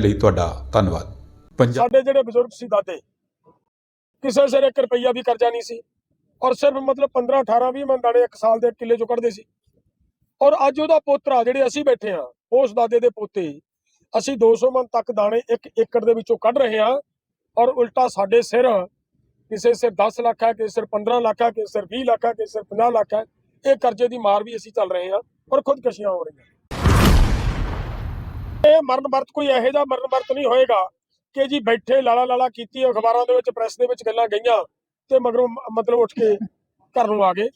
ਲਈ ਤੁਹਾਡਾ ਧੰਨਵਾਦ। ਪੰਜਾਬ ਸਾਡੇ ਜਿਹੜੇ ਬਜ਼ੁਰਗ ਸੀ ਦਾਦੇ, ਕਿਸੇ ਸਿਰ 1 ਰੁਪਈਆ ਵੀ ਕਰਜ਼ਾ ਨਹੀਂ ਸੀ ਔਰ ਸਿਰਫ ਮਤਲਬ 15 18 20 ਮਨ ਇੱਕ ਸਾਲ ਦੇ ਕਿੱਲੇ ਚੋਂ ਕੱਢਦੇ ਸੀ। ਔਰ ਅੱਜ ਉਹਦਾ ਪੋਤਰਾ, ਜਿਹੜੇ ਅਸੀਂ ਬੈਠੇ ਆ ਉਸ ਦਾਦੇ ਦੇ ਪੋਤੇ, ਅਸੀਂ 200 ਮਨ ਤੱਕ ਦਾਣੇ ਇੱਕ ਏਕੜ ਦੇ ਵਿੱਚੋਂ ਕੱਢ ਰਹੇ ਹਾਂ ਔਰ ਉਲਟਾ ਸਾਡੇ ਸਿਰ ਕਿਸੇ ਸਿਰ 10 ਲੱਖ ਹੈ, ਕਿਸੇ ਸਿਰ 15 ਲੱਖ ਹੈ, ਕਿਸੇ ਸਿਰ 20 ਲੱਖ ਹੈ, ਕਿਸੇ ਸਿਰ 50 ਲੱਖ ਹੈ, ਇਹ ਕਰਜ਼ੇ ਦੀ ਮਾਰ ਵੀ ਅਸੀਂ ਚੱਲ ਰਹੇ ਹਾਂ ਔਰ ਖੁਦਕਸ਼ੀਆਂ ਹੋ ਰਹੀਆਂ। ਇਹ ਮਰਨ ਵਰਤ ਕੋਈ ਇਹੋ ਜਿਹਾ ਮਰਨ ਵਰਤ ਨਹੀਂ ਹੋਏਗਾ ਕਿ ਜੀ ਬੈਠੇ ਲਾਲਾ ਲਾਲਾ ਕੀਤੀ ਅਖਬਾਰਾਂ ਦੇ ਵਿੱਚ, ਪ੍ਰੈਸ ਦੇ ਵਿੱਚ ਗੱਲਾਂ ਗਈਆਂ ਤੇ ਮਗਰੋਂ ਮਤਲਬ ਉੱਠ ਕੇ ਘਰ ਨੂੰ ਆ ਗਏ।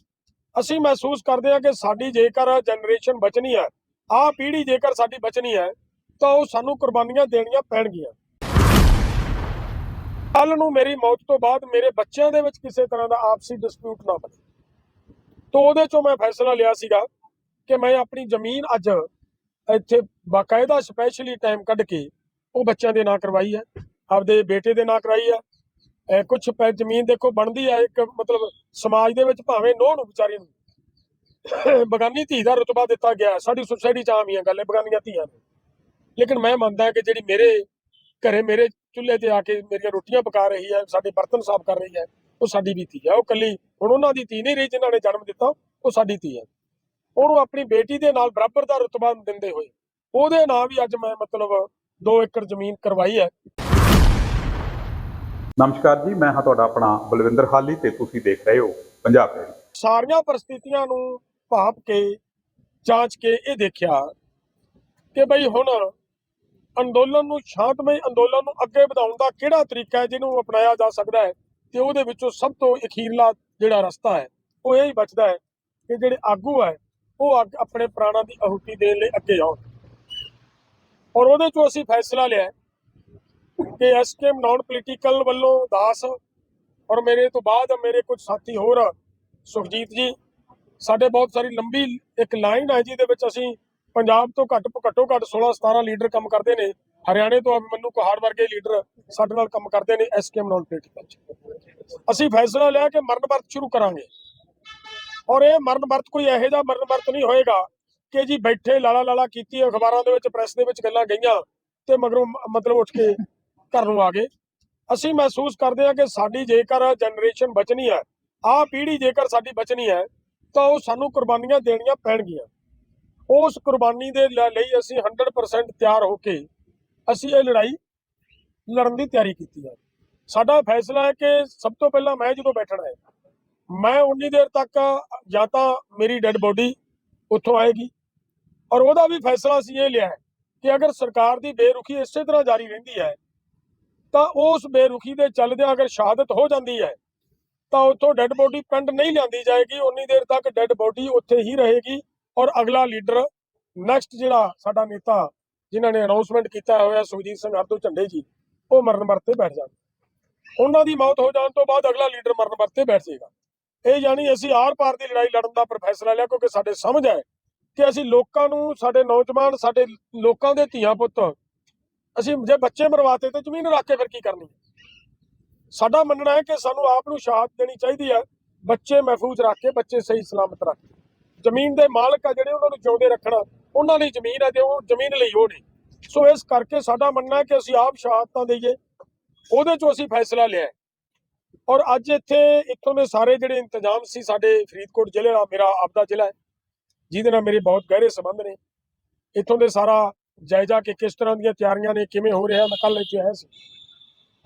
ਅਸੀਂ ਮਹਿਸੂਸ ਕਰਦੇ ਹਾਂ ਕਿ ਸਾਡੀ ਜੇਕਰ ਜਨਰੇਸ਼ਨ ਬਚਣੀ ਹੈ ਆਹ ਪੀੜ੍ਹੀ ਜੇਕਰ ਸਾਡੀ ਬਚਣੀ ਹੈ, ਤਾਂ ਉਹ ਸਾਨੂੰ ਕੁਰਬਾਨੀਆਂ ਦੇਣੀਆਂ ਪੈਣਗੀਆਂ। ਕੱਲ ਨੂੰ ਮੇਰੀ ਮੌਤ ਤੋਂ ਬਾਅਦ ਮੇਰੇ ਬੱਚਿਆਂ ਦੇ ਵਿੱਚ ਕਿਸੇ ਤਰ੍ਹਾਂ ਦਾ ਆਪਸੀ ਡਿਸਪਿਊਟ ਨਾ ਬਣੇ। ਤੋਂ ਉਹਦੇ ਚੋਂ ਮੈਂ ਫੈਸਲਾ ਲਿਆ ਸੀਗਾ ਕਿ ਮੈਂ ਆਪਣੀ ਜ਼ਮੀਨ ਅੱਜ ਇੱਥੇ ਬਾਕਾਇਦਾ ਸਪੈਸ਼ਲੀ ਟਾਈਮ ਕੱਢ ਕੇ ਉਹ ਬੱਚਿਆਂ ਦੇ ਨਾਂ ਕਰਵਾਈ ਹੈ, ਆਪਦੇ ਬੇਟੇ ਦੇ ਨਾਂ ਕਰਾਈ ਹੈ। ਕੁਝ ਪੈ, ਜ਼ਮੀਨ ਦੇਖੋ ਬਣਦੀ ਹੈ, ਇੱਕ ਮਤਲਬ ਸਮਾਜ ਦੇ ਵਿੱਚ ਭਾਵੇਂ ਨੋਹ ਨੂੰ ਵਿਚਾਰੀ ਨੂੰ ਬਗਾਨੀ ਧੀ ਦਾ ਰਤਬਾ ਦਿੱਤਾ ਗਿਆ, ਸਾਡੀ ਸੁਸਾਇਟੀ ਚ ਆਮ ਹੀ ਗੱਲ ਹੈ ਬਗਾਨੀਆਂ ਧੀਆਂ ਨੂੰ। ਲੇਕਿਨ ਮੈਂ ਮੰਨਦਾ ਕਿ ਜਿਹੜੀ ਮੇਰੇ ਘਰੇ ਮੇਰੇ ਚੁੱਲ੍ਹੇ ਤੇ ਆ ਕੇ ਮੇਰੀਆਂ ਰੋਟੀਆਂ ਪਕਾ ਰਹੀ ਹੈ, ਸਾਡੇ ਬਰਤਨ ਸਾਫ਼ ਕਰ ਰਹੀ ਹੈ, ਉਹ ਸਾਡੀ ਵੀ ਧੀ ਹੈ। ਉਹ ਕੱਲੀ ਹੁਣ ਉਹਨਾਂ ਦੀ ਧੀ ਨਹੀਂ ਰਹੀ, ਜਿਨ੍ਹਾਂ ਨੇ ਜਨਮ ਦਿੱਤਾ, ਉਹ ਸਾਡੀ ਧੀ ਹੈ। ਉਹਨੂੰ ਆਪਣੀ ਬੇਟੀ ਦੇ ਨਾਲ ਬਰਾਬਰ ਦਾ ਰਤਬਾ ਦਿੰਦੇ ਹੋਏ ਉਹਦੇ ਨਾਂ ਵੀ ਅੱਜ ਮੈਂ ਮਤਲਬ 2 ਏਕੜ ਜ਼ਮੀਨ ਕਰਵਾਈ ਹੈ। ਨਮਸਕਾਰ ਜੀ ਮੈਂ ਹਾਂ ਤੁਹਾਡਾ ਆਪਣਾ ਬਲਵਿੰਦਰ ਹਾਲੀ ਤੇ ਤੁਸੀਂ ਦੇਖ ਰਹੇ ਹੋ ਪੰਜਾਬ ਰੇਡੀਓ। ਸਾਰੀਆਂ ਪਰਿਸਥਿਤੀਆਂ ਨੂੰ ਭਾਪ ਕੇ ਜਾਂਚ ਕੇ ਇਹ ਦੇਖਿਆ ਕਿ ਬਈ ਹੁਣ ਅੰਦੋਲਨ ਨੂੰ ਸ਼ਾਂਤਮਈ ਅੰਦੋਲਨ ਨੂੰ ਅੱਗੇ ਵਧਾਉਣ ਦਾ ਕਿਹੜਾ ਤਰੀਕਾ ਹੈ ਜਿਹਨੂੰ ਅਪਣਾਇਆ ਜਾ ਸਕਦਾ ਹੈ ਤੇ ਉਹਦੇ ਵਿੱਚੋਂ ਸਭ ਤੋਂ ਅਖੀਰਲਾ ਜਿਹੜਾ ਰਸਤਾ ਹੈ ਉਹ ਇਹ ਹੀ ਬਚਦਾ ਹੈ ਕਿ ਜਿਹੜੇ ਆਗੂ ਹੈ ਉਹ ਅੱਗ- ਆਪਣੇ ਪ੍ਰਾਣਾਂ ਦੀ ਆਹੂਤੀ ਦੇਣ ਲਈ ਅੱਗੇ ਆਉਣ ਔਰ ਉਹਦੇ ਚੋਂ ਅਸੀਂ ਫੈਸਲਾ ਲਿਆ ਹੈ ਕਿ ਐਸਕੇਐਮ ਨਾਨ ਪੋਲੀਟੀਕਲ ਵੱਲੋਂ ਦਾਸ ਔਰ ਮੇਰੇ ਤੋਂ ਬਾਅਦ ਮੇਰੇ ਕੁਝ ਸਾਥੀ ਹੋਰ ਸੁਖਜੀਤ ਜੀ, ਸਾਡੇ ਬਹੁਤ ਸਾਰੀ ਲੰਬੀ ਇੱਕ ਲਾਈਨ ਹੈ ਜਿਹਦੇ ਵਿੱਚ ਅਸੀਂ ਪੰਜਾਬ ਤੋਂ ਘੱਟ ਘੱਟੋ ਘੱਟ 16 17 ਲੀਡਰ ਕੰਮ ਕਰਦੇ ਨੇ, ਹਰਿਆਣੇ ਤੋਂ ਮੈਨੂੰ ਕੁਹਾੜ ਵਰਗੇ ਲੀਡਰ ਸਾਡੇ ਨਾਲ ਕੰਮ ਕਰਦੇ ਨੇ ਐਸਕੇਐਮ ਨਾਨ ਪੋਲੀਟੀਕਲ ਅਸੀਂ ਫੈਸਲਾ ਲਿਆ ਕਿ ਮਰਨ ਵਰਤ ਸ਼ੁਰੂ ਕਰਾਂਗੇ। ਔਰ ਇਹ ਮਰਨ ਵਰਤ ਕੋਈ ਇਹੋ ਜਿਹਾ ਮਰਨ ਵਰਤ ਨਹੀਂ ਹੋਏਗਾ ਕਿ ਜੀ ਬੈਠੇ ਲਾਲਾ ਲਾਲਾ ਕੀਤੀ ਅਖਬਾਰਾਂ ਦੇ ਵਿੱਚ, ਪ੍ਰੈਸ ਦੇ ਵਿੱਚ ਗੱਲਾਂ ਗਈਆਂ ਤੇ ਮਗਰੋਂ ਮਤਲਬ ਉੱਠ ਕੇ ਘਰ ਨੂੰ ਆ ਗਏ। ਅਸੀਂ ਮਹਿਸੂਸ ਕਰਦੇ ਹਾਂ ਕਿ ਸਾਡੀ ਜੇਕਰ ਜਨਰੇਸ਼ਨ ਬਚਣੀ ਹੈ, ਆਹ ਪੀੜ੍ਹੀ ਜੇਕਰ ਸਾਡੀ ਬਚਣੀ ਹੈ, ਤਾਂ ਉਹ ਸਾਨੂੰ ਕੁਰਬਾਨੀਆਂ ਦੇਣੀਆਂ ਪੈਣਗੀਆਂ। ਉਸ ਕੁਰਬਾਨੀ ਦੇ ਲ- ਲਈ ਅਸੀਂ 100% ਤਿਆਰ ਹੋ ਕੇ ਅਸੀਂ ਇਹ ਲੜਾਈ ਲੜਨ ਦੀ ਤਿਆਰੀ ਕੀਤੀ ਹੈ। ਸਾਡਾ ਫੈਸਲਾ ਹੈ ਕਿ ਸਭ ਤੋਂ ਪਹਿਲਾਂ ਮੈਂ ਜਦੋਂ ਬੈਠਣਾ ਹੈ ਮੈਂ ਉਨੀ ਦੇਰ ਤੱਕ ਜਾਂ ਤਾਂ ਮੇਰੀ ਡੈੱਡ ਬੋਡੀ ਉੱਥੋਂ ਆਏਗੀ। ਔਰ ਉਹਦਾ ਵੀ ਫੈਸਲਾ ਅਸੀਂ ਇਹ ਲਿਆ ਕਿ ਅਗਰ ਸਰਕਾਰ ਦੀ ਬੇਰੁਖੀ ਇਸੇ ਤਰ੍ਹਾਂ ਜਾਰੀ ਰਹਿੰਦੀ ਹੈ, ਤਾਂ ਉਸ ਬੇਰੁਖੀ ਦੇ ਚੱਲਦਿਆਂ ਅਗਰ ਸ਼ਹਾਦਤ ਹੋ ਜਾਂਦੀ ਹੈ, ਤਾਂ ਉੱਥੋਂ ਡੈੱਡ ਬੋਡੀ ਪਿੰਡ ਨਹੀਂ ਲਿਆਂਦੀ ਜਾਏਗੀ। ਉਨੀ ਦੇਰ ਤੱਕ ਡੈੱਡ ਬੋਡੀ ਉੱਥੇ ਹੀ ਰਹੇਗੀ ਔਰ ਅਗਲਾ ਲੀਡਰ ਨੈਕਸਟ ਜਿਹੜਾ ਸਾਡਾ ਨੇਤਾ ਜਿਨ੍ਹਾਂ ਨੇ ਅਨਾਉਂਸਮੈਂਟ ਕੀਤਾ ਹੋਇਆ ਸੁਖਜੀਤ ਸਿੰਘ ਹਰਦੋ ਝੰਡੇ ਜੀ, ਉਹ ਮਰਨ ਵਰਤੇ ਬੈਠ ਜਾਣਗੇ ਉਹਨਾਂ ਦੀ ਮੌਤ ਹੋ ਜਾਣ ਤੋਂ ਬਾਅਦ ਅਗਲਾ ਲੀਡਰ ਮਰਨ ਵਰਤੇ ਬੈਠ ਜਾਏਗਾ। ਇਹ ਯਾਨੀ ਅਸੀਂ ਆਰ ਪਾਰ ਦੀ ਲੜਾਈ ਲੜਨ ਦਾ ਪਰ ਫੈਸਲਾ ਲਿਆ ਕਿਉਂਕਿ ਸਾਡੇ ਸਮਝ ਹੈ ਕਿ ਅਸੀਂ ਲੋਕਾਂ ਨੂੰ, ਸਾਡੇ ਨੌਜਵਾਨ, ਸਾਡੇ ਲੋਕਾਂ ਦੇ ਧੀਆਂ ਪੁੱਤ, ਅਸੀਂ ਜੇ ਬੱਚੇ ਮਰਵਾਤੇ ਤੇ ਜ਼ਮੀਨ ਰੱਖ ਕੇ ਫਿਰ ਕੀ ਕਰਨੀ ਸਾਡਾ ਮੰਨਣਾ ਹੈ ਕਿ ਸਾਨੂੰ ਆਪ ਨੂੰ ਸ਼ਹਾਦਤ ਦੇਣੀ ਚਾਹੀਦੀ ਹੈ, ਬੱਚੇ ਮਹਿਫੂਜ਼ ਰੱਖ ਕੇ, ਬੱਚੇ ਸਹੀ ਸਲਾਮਤ ਰੱਖ ਕੇ। ਜ਼ਮੀਨ ਦੇ ਮਾਲਕ ਆ ਜਿਹੜੇ ਉਹਨਾਂ ਨੂੰ ਜਿਉਂਦੇ ਰੱਖਣਾ, ਉਹਨਾਂ ਲਈ ਜ਼ਮੀਨ ਹੈ ਤੇ ਉਹ ਜ਼ਮੀਨ ਲਈ ਉਹ ਨਹੀਂ। ਸੋ ਇਸ ਕਰਕੇ ਸਾਡਾ ਮੰਨਣਾ ਹੈ ਕਿ ਅਸੀਂ ਆਪ ਸ਼ਹਾਦਤਾਂ ਦੇਈਏ, ਉਹਦੇ ਚੋਂ ਅਸੀਂ ਫੈਸਲਾ ਲਿਆ ਔਰ ਅੱਜ ਇੱਥੇ ਇੱਥੋਂ ਦੇ ਸਾਰੇ ਜਿਹੜੇ ਇੰਤਜ਼ਾਮ ਸੀ ਸਾਡੇ ਫਰੀਦਕੋਟ ਜ਼ਿਲ੍ਹੇ ਦਾ, ਮੇਰਾ ਆਪਦਾ ਜ਼ਿਲ੍ਹਾ ਹੈ, ਜਿਹਦੇ ਨਾਲ ਮੇਰੇ ਬਹੁਤ ਗਹਿਰੇ ਸੰਬੰਧ ਨੇ। ਇੱਥੋਂ ਦੇ ਸਾਰਾ ਜਾਇਜ਼ਾ ਕਿ ਕਿਸ ਤਰ੍ਹਾਂ ਦੀਆਂ ਤਿਆਰੀਆਂ ਨੇ, ਕਿਵੇਂ ਹੋ ਰਿਹਾ, ਮੈਂ ਕੱਲ੍ਹ ਇੱਥੇ ਆਇਆ ਸੀ।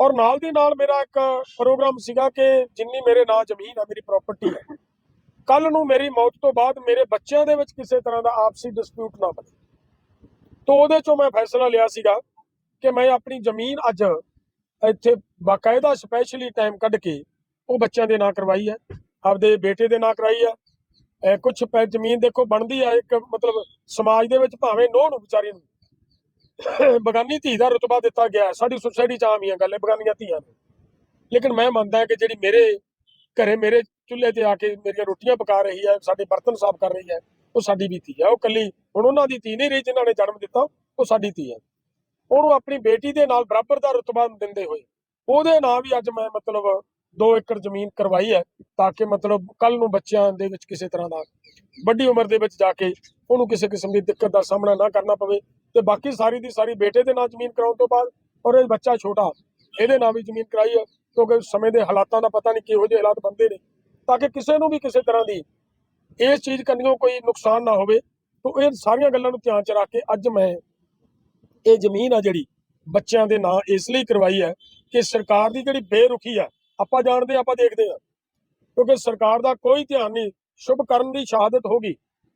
ਔਰ ਨਾਲ ਦੀ ਨਾਲ ਮੇਰਾ ਇੱਕ ਪ੍ਰੋਗਰਾਮ ਸੀਗਾ ਕਿ ਜਿੰਨੀ ਮੇਰੇ ਨਾਂ ਜ਼ਮੀਨ ਆ, ਮੇਰੀ ਪ੍ਰਾਪਰਟੀ ਹੈ। ਕੱਲ ਨੂੰ ਮੇਰੀ ਮੌਤ ਤੋਂ ਬਾਅਦ ਮੇਰੇ ਬੱਚਿਆਂ ਦੇ ਵਿੱਚ ਕਿਸੇ ਤਰ੍ਹਾਂ ਦਾ ਆਪਸੀ ਡਿਸਪਿਊਟ ਨਾ ਬਣੇ। ਤੋਂ ਉਹਦੇ ਚੋਂ ਮੈਂ ਫੈਸਲਾ ਲਿਆ ਸੀਗਾ ਕਿ ਮੈਂ ਆਪਣੀ ਜ਼ਮੀਨ ਅੱਜ ਇੱਥੇ ਬਾਕਾਇਦਾ ਸਪੈਸ਼ਲੀ ਟਾਈਮ ਕੱਢ ਕੇ ਉਹ ਬੱਚਿਆਂ ਦੇ ਨਾਂ ਕਰਵਾਈ ਹੈ। ਆਪਦੇ ਬੇਟੇ ਦੇ ਨਾਂ ਕਰਾਈ ਹੈ। ਕੁਝ ਪੈ ਜ਼ਮੀਨ ਦੇਖੋ ਬਣਦੀ ਹੈ ਇੱਕ ਮਤਲਬ ਸਮਾਜ ਦੇ ਵਿੱਚ ਭਾਵੇਂ ਨੋਹ ਨੂੰ ਵਿਚਾਰੀ ਨੂੰ। ਬਗਾਨੀ ਧੀ ਦਾ ਰਤਬਾ ਦਿੱਤਾ ਗਿਆ ਸਾਡੀ ਸੁਸਾਇਟੀ ਚ ਆਮ ਹੀ ਗੱਲ ਹੈ ਬਗਾਨੀਆਂ ਧੀਆਂ ਨੂੰ। ਲੇਕਿਨ ਮੈਂ ਮੰਨਦਾ ਕਿ ਜਿਹੜੀ ਮੇਰੇ ਘਰੇ ਮੇਰੇ ਚੁੱਲ੍ਹੇ ਤੇ ਆ ਕੇ ਮੇਰੀਆਂ ਰੋਟੀਆਂ ਪਕਾ ਰਹੀ ਹੈ, ਸਾਡੇ ਬਰਤਨ ਸਾਫ਼ ਕਰ ਰਹੀ ਹੈ, ਉਹ ਸਾਡੀ ਵੀ ਧੀ ਹੈ। ਉਹ ਕੱਲੀ ਹੁਣ ਉਹਨਾਂ ਦੀ ਧੀ ਨਹੀਂ ਰਹੀ, ਜਿਨ੍ਹਾਂ ਨੇ ਜਨਮ ਦਿੱਤਾ, ਉਹ ਸਾਡੀ ਧੀ ਹੈ। ਉਹਨੂੰ ਆਪਣੀ ਬੇਟੀ ਦੇ ਨਾਲ ਬਰਾਬਰ ਦਾ ਰਤਬਾ ਦਿੰਦੇ ਹੋਏ। ਉਹਦੇ ਨਾਂ ਵੀ ਅੱਜ ਮੈਂ ਮਤਲਬ 2 ਏਕੜ ਜ਼ਮੀਨ ਕਰਵਾਈ ਹੈ ਤਾਂ ਕਿ ਮਤਲਬ ਕੱਲ ਨੂੰ ਬੱਚਿਆਂ ਦੇ ਵਿੱਚ ਕਿਸੇ ਤਰ੍ਹਾਂ ਦਾ ਵੱਡੀ ਉਮਰ ਦੇ ਵਿੱਚ ਜਾ ਕੇ ਉਹਨੂੰ ਕਿਸੇ ਕਿਸਮ ਦੀ ਦਿੱਕਤ ਦਾ ਸਾਹਮਣਾ ਨਾ ਕਰਨਾ ਪਵੇ ਤੇ ਬਾਕੀ ਸਾਰੀ ਦੀ ਸਾਰੀ ਬੇਟੇ ਦੇ ਨਾਂ ਜ਼ਮੀਨ ਕਰਾਉਣ ਤੋਂ ਬਾਅਦ ਔਰ ਇਹ ਬੱਚਾ ਛੋਟਾ, ਇਹਦੇ ਨਾਂ ਵੀ ਜ਼ਮੀਨ ਕਰਾਈ ਹੈ ਕਿਉਂਕਿ ਸਮੇਂ ਦੇ ਹਾਲਾਤਾਂ ਦਾ ਪਤਾ ਨਹੀਂ ਕਿਹੋ ਜਿਹੇ ਹਾਲਾਤ ਬੰਦੇ ਨੇ। ਤਾਂ ਕਿ ਕਿਸੇ ਨੂੰ ਵੀ ਕਿਸੇ ਤਰ੍ਹਾਂ ਦੀ ਇਸ ਚੀਜ਼ ਕਰਨੀਓ ਕੋਈ ਨੁਕਸਾਨ ਨਾ ਹੋਵੇ। ਤੋਂ ਇਹ ਸਾਰੀਆਂ ਗੱਲਾਂ ਨੂੰ ਧਿਆਨ ਚ ਰੱਖ ਕੇ ਅੱਜ ਮੈਂ ਇਹ ਜ਼ਮੀਨ ਆ ਜਿਹੜੀ ਬੱਚਿਆਂ ਦੇ ਨਾਂ ਇਸ ਲਈ ਕਰਵਾਈ ਹੈ ਕਿ ਸਰਕਾਰ ਦੀ ਜਿਹੜੀ ਬੇਰੁਖੀ ਹੈ ਆਪਾਂ ਜਾਣਦੇ ਆਪਾਂ ਦੇਖਦੇ ਹਾਂ। ਕਿਉਂਕਿ ਸਰਕਾਰ ਦਾ ਕੋਈ ਧਿਆਨ ਨਹੀਂ, ਸ਼ੁਭ ਕਰਨ ਦੀ ਸ਼ਹਾਦਤ ਹੋ ਗਈ।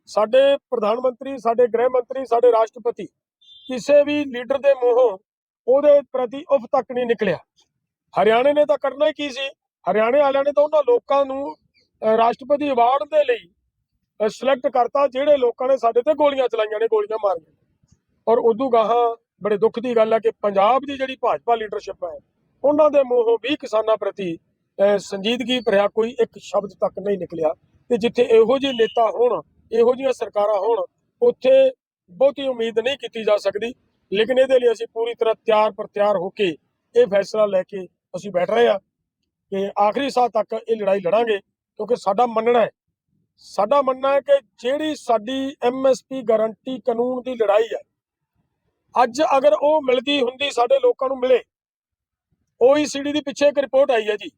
ਸਾਡੇ ਪ੍ਰਧਾਨ ਮੰਤਰੀ, ਸਾਡੇ ਗ੍ਰਹਿ ਮੰਤਰੀ, ਸਾਡੇ ਰਾਸ਼ਟਰਪਤੀ ਕਿਸੇ ਵੀ ਲੀਡਰ ਦੇ ਮੂੰਹੋਂ ਉਹਦੇ ਪ੍ਰਤੀ ਉਫ ਤੱਕ ਨਹੀਂ ਨਿਕਲਿਆ। ਹਰਿਆਣੇ ਨੇ ਤਾਂ ਕਰਨਾ ਹੀ ਕੀ ਸੀ? ਹਰਿਆਣੇ ਵਾਲਿਆਂ ਨੇ ਤਾਂ ਉਹਨਾਂ ਲੋਕਾਂ ਨੂੰ ਰਾਸ਼ਟਰਪਤੀ ਅਵਾਰਡ ਦੇ ਲਈ ਸਿਲੈਕਟ ਕਰਤਾ, ਜਿਹੜੇ ਲੋਕਾਂ ਨੇ ਸਾਡੇ ਤੇ ਗੋਲੀਆਂ ਚਲਾਈਆਂ ਨੇ, ਗੋਲੀਆਂ ਮਾਰੀਆਂ ਔਰ ਉਦੋਂ ਗਾਹਾਂ ਬੜੇ ਦੁੱਖ ਦੀ ਗੱਲ ਹੈ ਕਿ ਪੰਜਾਬ ਦੀ ਜਿਹੜੀ ਭਾਜਪਾ ਲੀਡਰਸ਼ਿਪ ਹੈ, ਉਹਨਾਂ ਦੇ ਮੂੰਹੋਂ ਵੀ ਕਿਸਾਨਾਂ ਪ੍ਰਤੀ ਸੰਜੀਦਗੀ ਭਰਿਆ ਕੋਈ ਇੱਕ ਸ਼ਬਦ ਤੱਕ ਨਹੀਂ ਨਿਕਲਿਆ। ਤੇ ਜਿੱਥੇ ਇਹੋ ਜਿਹੇ ਨੇਤਾ ਹੋਣ, ਇਹੋ ਜਿਹੀਆਂ ਸਰਕਾਰਾਂ ਹੋਣ, ਉੱਥੇ ਬਹੁਤੀ ਉਮੀਦ ਨਹੀਂ ਕੀਤੀ ਜਾ ਸਕਦੀ। ਲੇਕਿਨ ਇਹਦੇ ਲਈ ਅਸੀਂ ਪੂਰੀ ਤਰ੍ਹਾਂ ਤਿਆਰ ਪਰ ਤਿਆਰ ਹੋ ਕੇ ਇਹ ਫੈਸਲਾ ਲੈ ਕੇ ਅਸੀਂ ਬੈਠ ਰਹੇ ਹਾਂ ਕਿ ਆਖਰੀ ਸਾਹ ਤੱਕ ਇਹ ਲੜਾਈ ਲੜਾਂਗੇ, ਕਿਉਂਕਿ ਸਾਡਾ ਮੰਨਣਾ ਹੈ। ਸਾਡਾ ਮੰਨਣਾ ਹੈ ਕਿ ਜਿਹੜੀ ਸਾਡੀ ਐਮਐਸਪੀ ਗਾਰੰਟੀ ਕਾਨੂੰਨ ਦੀ ਲੜਾਈ ਹੈ ਅੱਜ ਅਗਰ ਉਹ ਮਿਲਦੀ ਹੁੰਦੀ ਸਾਡੇ ਲੋਕਾਂ ਨੂੰ ਮਿਲੇ OECD ਦੀ ਪਿੱਛੇ ਇੱਕ ਰਿਪੋਰਟ ਆਈ ਹੈ ਜੀ,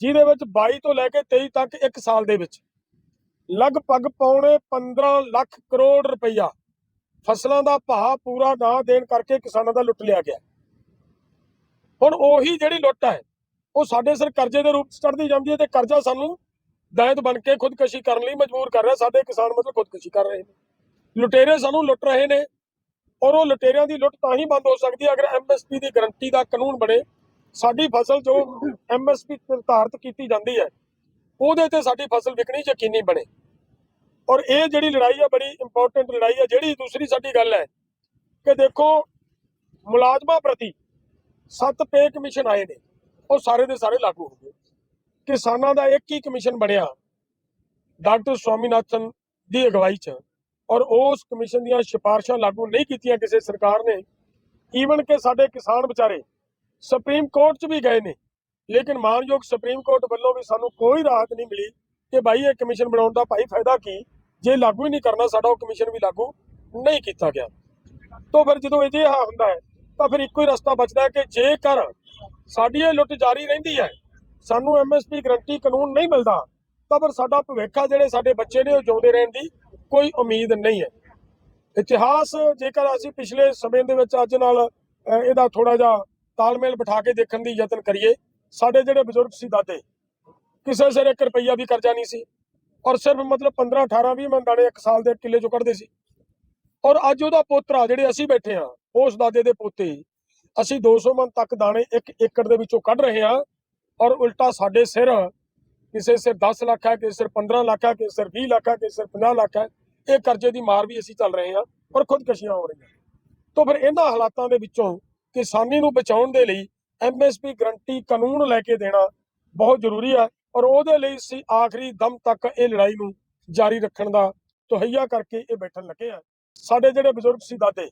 ਜਿਹਦੇ ਵਿੱਚ 22 ਤੋਂ ਲੈ ਕੇ 23 ਤੱਕ ਇੱਕ ਸਾਲ ਦੇ ਵਿੱਚ ਲਗਭਗ ਪੌਣੇ 15 ਲੱਖ ਕਰੋੜ ਰੁਪਈਆ ਫਸਲਾਂ ਦਾ ਭਾਅ ਪੂਰਾ ਨਾ ਦੇਣ ਕਰਕੇ ਕਿਸਾਨਾਂ ਦਾ ਲੁੱਟ ਲਿਆ ਗਿਆ। ਹੁਣ ਉਹੀ ਜਿਹੜੀ ਲੁੱਟ ਹੈ, ਉਹ ਸਾਡੇ ਸਿਰ ਕਰਜ਼ੇ ਦੇ ਰੂਪ ਚ ਚੜਦੀ ਜਾਂਦੀ ਹੈ ਤੇ ਕਰਜ਼ਾ ਸਾਨੂੰ ਦਾਇਤ ਬਣ ਕੇ ਖੁਦਕਸ਼ੀ ਕਰਨ ਲਈ ਮਜਬੂਰ ਕਰ ਰਿਹਾ, ਸਾਡੇ ਕਿਸਾਨ ਮਤਲਬ ਖੁਦਕੁਸ਼ੀ ਕਰ ਰਹੇ ਨੇ। ਲੁਟੇਰੇ ਸਾਨੂੰ ਲੁੱਟ ਰਹੇ ਨੇ ਔਰ ਉਹ ਲੁਟੇਰਿਆਂ ਦੀ ਲੁੱਟ ਤਾਂ ਹੀ ਬੰਦ ਹੋ ਸਕਦੀ ਹੈ ਅਗਰ ਐਮਐਸਪੀ ਦੀ ਗਰੰਟੀ ਦਾ ਕਾਨੂੰਨ ਬਣੇ। ਸਾਡੀ ਫਸਲ ਜੋ ਐਮਐਸਪੀ ਨਿਰਧਾਰਤ ਕੀਤੀ ਜਾਂਦੀ ਹੈ, ਉਹਦੇ ਤੇ ਸਾਡੀ ਫਸਲ ਵਿਕਣੀ ਯਕੀਨੀ ਬਣੇ। ਔਰ ਇਹ ਜਿਹੜੀ ਲੜਾਈ ਹੈ ਬੜੀ ਇੰਪੋਰਟੈਂਟ ਲੜਾਈ ਹੈ ਜਿਹੜੀ ਦੂਸਰੀ ਸਾਡੀ ਗੱਲ ਹੈ ਕਿ ਦੇਖੋ, ਮੁਲਾਜ਼ਮਾਂ ਪ੍ਰਤੀ ਸੱਤ ਪੇ ਕਮਿਸ਼ਨ ਆਏ ਨੇ, ਉਹ ਸਾਰੇ ਦੇ ਸਾਰੇ ਲਾਗੂ ਹੋ ਗਏ। ਕਿਸਾਨਾਂ ਦਾ ਇੱਕ ਹੀ ਕਮਿਸ਼ਨ ਬਣਿਆ, ਡਾਕਟਰ ਸਵਾਮੀਨਾਥਨ ਦੀ ਅਗਵਾਈ 'ਚ। ਔਰ ਉਸ ਕਮਿਸ਼ਨ ਦੀਆਂ ਸਿਫਾਰਸ਼ਾਂ ਲਾਗੂ ਨਹੀਂ ਕੀਤੀਆਂ ਕਿਸੇ ਸਰਕਾਰ ਨੇ। ਈਵਨ ਕਿ ਸਾਡੇ ਕਿਸਾਨ ਵਿਚਾਰੇ ਸੁਪਰੀਮ ਕੋਰਟ 'ਚ ਵੀ ਗਏ ਨੇ। ਲੇਕਿਨ ਮਾਨਯੋਗ ਸੁਪਰੀਮ ਕੋਰਟ ਵੱਲੋਂ ਵੀ ਸਾਨੂੰ ਕੋਈ ਰਾਹਤ ਨਹੀਂ ਮਿਲੀ ਕਿ ਭਾਈ ਇਹ ਕਮਿਸ਼ਨ ਬਣਾਉਣ ਦਾ ਭਾਈ ਫਾਇਦਾ ਕੀ? ਜੇ ਲਾਗੂ ਹੀ ਨਹੀਂ ਕਰਨਾ ਸਾਡਾ, ਉਹ ਕਮਿਸ਼ਨ ਵੀ ਲਾਗੂ ਨਹੀਂ ਕੀਤਾ ਗਿਆ। ਤੋਂ ਫਿਰ ਜਦੋਂ ਅਜਿਹਾ ਹੁੰਦਾ ਹੈ, ਤਾਂ ਫਿਰ ਇੱਕੋ ਹੀ ਰਸਤਾ ਬਚਦਾ ਹੈ ਕਿ ਜੇਕਰ ਸਾਡੀ ਇਹ ਲੁੱਟ ਜਾਰੀ ਰਹਿੰਦੀ ਹੈ, ਸਾਨੂੰ ਐਮਐਸਪੀ ਗਰੰਟੀ ਕਾਨੂੰਨ ਨਹੀਂ ਮਿਲਦਾ ਤਾਂ ਫਿਰ ਸਾਡਾ ਭਵਿੱਖ ਆ ਜਿਹੜੇ ਸਾਡੇ ਬੱਚੇ ਨੇ ਉਹ ਜਿਉਂਦੇ ਰਹਿਣ ਦੀ ਕੋਈ ਉਮੀਦ ਨਹੀਂ ਹੈ। ਇਤਿਹਾਸ, ਜੇਕਰ ਅਸੀਂ ਪਿਛਲੇ ਸਮੇਂ ਦੇ ਵਿੱਚ ਅੱਜ ਨਾਲ ਇਹਦਾ ਥੋੜਾ ਜਿਹਾ ਤਾਲਮੇਲ ਬਿਠਾ ਕੇ ਦੇਖਣ ਦੀ ਯਤਨ ਕਰੀਏ, ਸਾਡੇ ਜਿਹੜੇ ਬਜ਼ੁਰਗ ਸੀ ਦਾਦੇ, ਕਿਸੇ ਸਿਰ 1 ਰੁਪਈਆ ਵੀ ਕਰਜ਼ਾ ਨਹੀਂ ਸੀ ਔਰ ਸਿਰਫ ਮਤਲਬ 15 18 20 ਮਨ ਦਾਣੇ ਇੱਕ ਸਾਲ ਦੇ ਕਿੱਲੇ ਚੋਂ ਕੱਢਦੇ ਸੀ। ਔਰ ਅੱਜ ਉਹਦਾ ਪੋਤਰਾ, ਜਿਹੜੇ ਅਸੀਂ ਬੈਠੇ ਆ ਉਸ ਦਾਦੇ ਦੇ ਪੋਤੇ, ਅਸੀਂ 200 ਮਨ ਤੱਕ ਦਾਣੇ ਇੱਕ ਏਕੜ ਦੇ ਵਿੱਚੋਂ ਕੱਢ ਰਹੇ ਹਾਂ ਔਰ ਉਲਟਾ ਸਾਡੇ ਸਿਰ ਕਿਸੇ ਸਿਰ 10 ਲੱਖ ਹੈ, ਕਿਸੇ ਸਿਰ 15 ਲੱਖ ਹੈ, ਕਿਸੇ ਸਿਰ 20 ਲੱਖ ਹੈ, ਕਿਸੇ ਸਿਰ 50 ਲੱਖ ਹੈ, ਇਹ ਕਰਜ਼ੇ ਦੀ ਮਾਰ ਵੀ ਅਸੀਂ ਚੱਲ ਰਹੇ ਹਾਂ ਔਰ ਖੁਦਕਸ਼ੀਆਂ ਹੋ ਰਹੀਆਂ। ਤੋਂ ਫਿਰ ਇਹਨਾਂ ਹਾਲਾਤਾਂ ਦੇ ਵਿੱਚੋਂ ਕਿਸਾਨੀ ਨੂੰ ਬਚਾਉਣ ਦੇ ਲਈ ਐਮਐਸਪੀ ਗਰੰਟੀ ਕਾਨੂੰਨ ਲੈ ਕੇ ਦੇਣਾ ਬਹੁਤ ਜ਼ਰੂਰੀ ਹੈ ਔਰ ਉਹਦੇ ਲਈ ਅਸੀਂ ਆਖਰੀ ਦਮ ਤੱਕ ਇਹ ਲੜਾਈ ਨੂੰ ਜਾਰੀ ਰੱਖਣ ਦਾ ਤਹਈਆ ਕਰਕੇ ਇਹ ਬੈਠਣ ਲੱਗੇ ਆ। ਸਾਡੇ ਜਿਹੜੇ ਬਜ਼ੁਰਗ ਸੀ ਦਾਦੇ